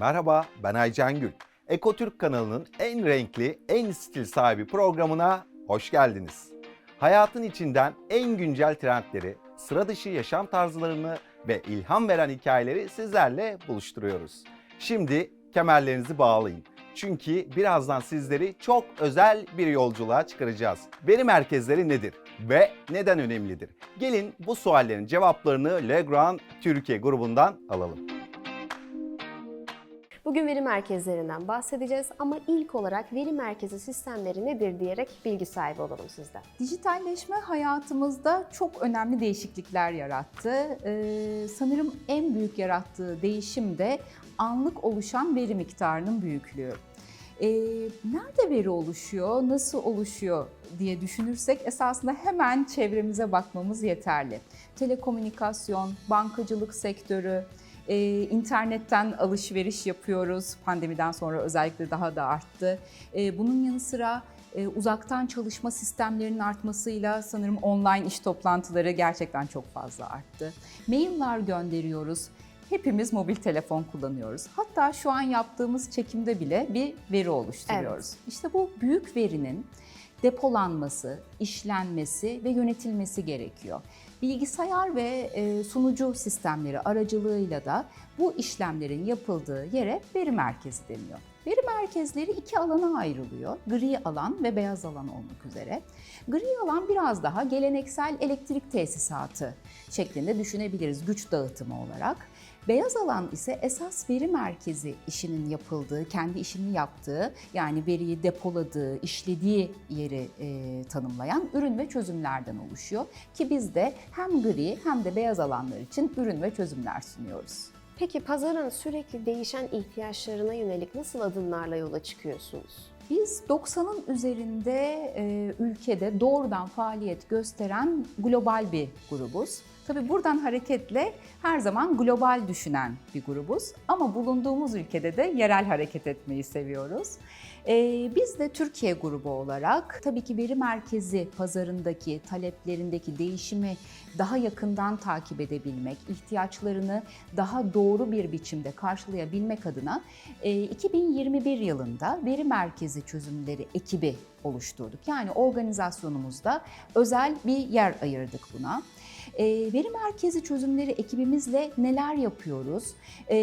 Merhaba, ben Aycan Gül. Ekotürk kanalının en renkli, en stil sahibi programına hoş geldiniz. Hayatın içinden en güncel trendleri, sıra dışı yaşam tarzlarını ve ilham veren hikayeleri sizlerle buluşturuyoruz. Şimdi kemerlerinizi bağlayın. Çünkü birazdan sizleri çok özel bir yolculuğa çıkaracağız. Veri merkezleri nedir ve neden önemlidir? Gelin bu suallerin cevaplarını Legrand Türkiye grubundan alalım. Bugün veri merkezlerinden bahsedeceğiz ama ilk olarak veri merkezi sistemleri nedir diyerek bilgi sahibi olalım sizden. Dijitalleşme hayatımızda çok önemli değişiklikler yarattı. Ee, sanırım en büyük yarattığı değişim de anlık oluşan veri miktarının büyüklüğü. Ee, nerede veri oluşuyor, nasıl oluşuyor diye düşünürsek esasında hemen çevremize bakmamız yeterli. Telekomünikasyon, bankacılık sektörü, e, internetten alışveriş yapıyoruz. Pandemiden sonra özellikle daha da arttı. E, bunun yanı sıra e, uzaktan çalışma sistemlerinin artmasıyla sanırım online iş toplantıları gerçekten çok fazla arttı. Mailler gönderiyoruz. Hepimiz mobil telefon kullanıyoruz. Hatta şu an yaptığımız çekimde bile bir veri oluşturuyoruz. İşte bu büyük verinin depolanması, işlenmesi ve yönetilmesi gerekiyor. Bilgisayar ve e, sunucu sistemleri aracılığıyla da bu işlemlerin yapıldığı yere veri merkezi deniyor. Veri merkezleri iki alana ayrılıyor. Gri alan ve beyaz alan olmak üzere. Gri alan biraz daha geleneksel elektrik tesisatı şeklinde düşünebiliriz güç dağıtımı olarak. Beyaz alan ise esas veri merkezi işinin yapıldığı, kendi işini yaptığı, yani veriyi depoladığı, işlediği yeri e, tanımlayan ürün ve çözümlerden oluşuyor. Ki biz de hem gri hem de beyaz alanlar için ürün ve çözümler sunuyoruz. Peki pazarın sürekli değişen ihtiyaçlarına yönelik nasıl adımlarla yola çıkıyorsunuz? Biz 90'ın üzerinde e, ülkede doğrudan faaliyet gösteren global bir grubuz. Tabii buradan hareketle her zaman global düşünen bir grubuz ama bulunduğumuz ülkede de yerel hareket etmeyi seviyoruz. Ee, biz de Türkiye grubu olarak tabii ki veri merkezi pazarındaki taleplerindeki değişimi daha yakından takip edebilmek, ihtiyaçlarını daha doğru bir biçimde karşılayabilmek adına e, 2021 yılında veri merkezi çözümleri ekibi oluşturduk. Yani organizasyonumuzda özel bir yer ayırdık buna. E, veri merkezi çözümleri ekibimizle neler yapıyoruz? E,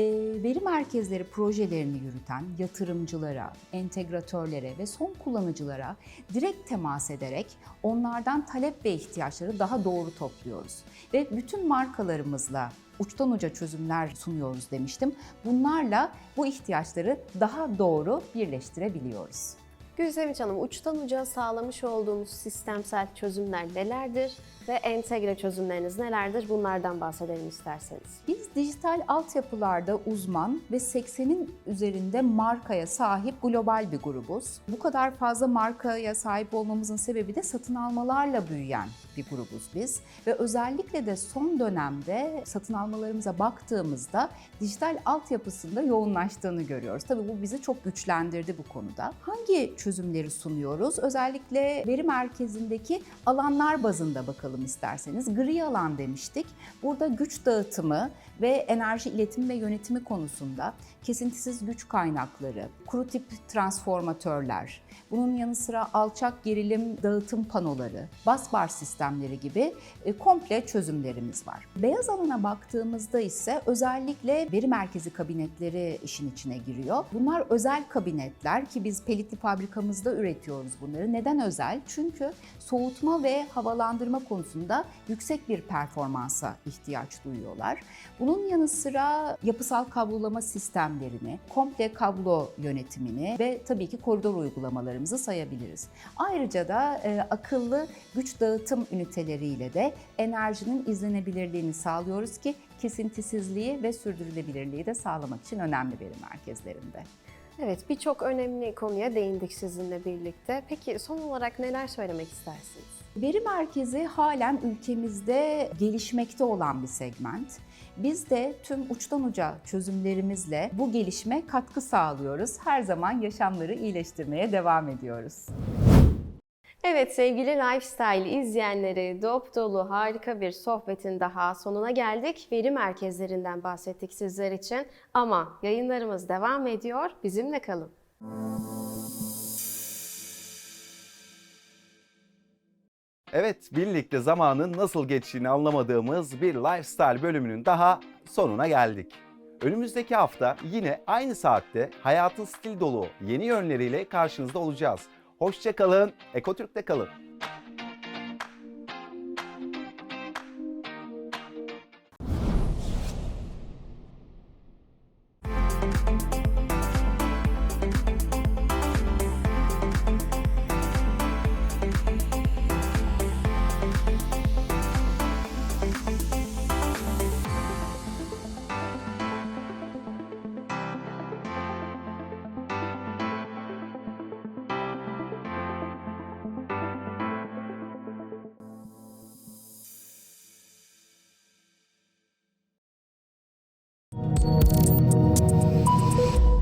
veri merkezleri projelerini yürüten yatırımcılara, entegratörlere ve son kullanıcılara direkt temas ederek onlardan talep ve ihtiyaçları daha doğru topluyoruz. Ve bütün markalarımızla uçtan uca çözümler sunuyoruz demiştim. Bunlarla bu ihtiyaçları daha doğru birleştirebiliyoruz. Gülsevinç Hanım, uçtan uca sağlamış olduğumuz sistemsel çözümler nelerdir ve entegre çözümleriniz nelerdir? Bunlardan bahsedelim isterseniz. Biz dijital altyapılarda uzman ve 80'in üzerinde markaya sahip global bir grubuz. Bu kadar fazla markaya sahip olmamızın sebebi de satın almalarla büyüyen bir grubuz biz. Ve özellikle de son dönemde satın almalarımıza baktığımızda dijital altyapısında yoğunlaştığını görüyoruz. Tabii bu bizi çok güçlendirdi bu konuda. Hangi çözümleri sunuyoruz? Özellikle veri merkezindeki alanlar bazında bakalım isterseniz. Gri alan demiştik. Burada güç dağıtımı ve enerji iletimi ve yönetimi konusunda kesintisiz güç kaynakları, kuru tip transformatörler, bunun yanı sıra alçak gerilim dağıtım panoları, busbar sistemleri gibi e, komple çözümlerimiz var. Beyaz alana baktığımızda ise özellikle veri merkezi kabinetleri işin içine giriyor. Bunlar özel kabinetler ki biz pelitli fabrikamızda üretiyoruz bunları. Neden özel? Çünkü soğutma ve havalandırma konusunda yüksek bir performansa ihtiyaç duyuyorlar. Bunun yanı sıra yapısal kablolama sistemlerini, komple kablo yönetimini ve tabii ki koridor uygulamalarımızı sayabiliriz. Ayrıca da e, akıllı güç dağıtım üniteleriyle de enerjinin izlenebilirliğini sağlıyoruz ki kesintisizliği ve sürdürülebilirliği de sağlamak için önemli veri merkezlerinde. Evet, birçok önemli konuya değindik sizinle birlikte. Peki son olarak neler söylemek istersiniz? Veri merkezi halen ülkemizde gelişmekte olan bir segment. Biz de tüm uçtan uca çözümlerimizle bu gelişme katkı sağlıyoruz. Her zaman yaşamları iyileştirmeye devam ediyoruz. Evet sevgili Lifestyle izleyenleri dop dolu harika bir sohbetin daha sonuna geldik. Veri merkezlerinden bahsettik sizler için ama yayınlarımız devam ediyor. Bizimle kalın. Evet, birlikte zamanın nasıl geçtiğini anlamadığımız bir lifestyle bölümünün daha sonuna geldik. Önümüzdeki hafta yine aynı saatte hayatın stil dolu yeni yönleriyle karşınızda olacağız. Hoşça kalın, Ekotürk'te kalın.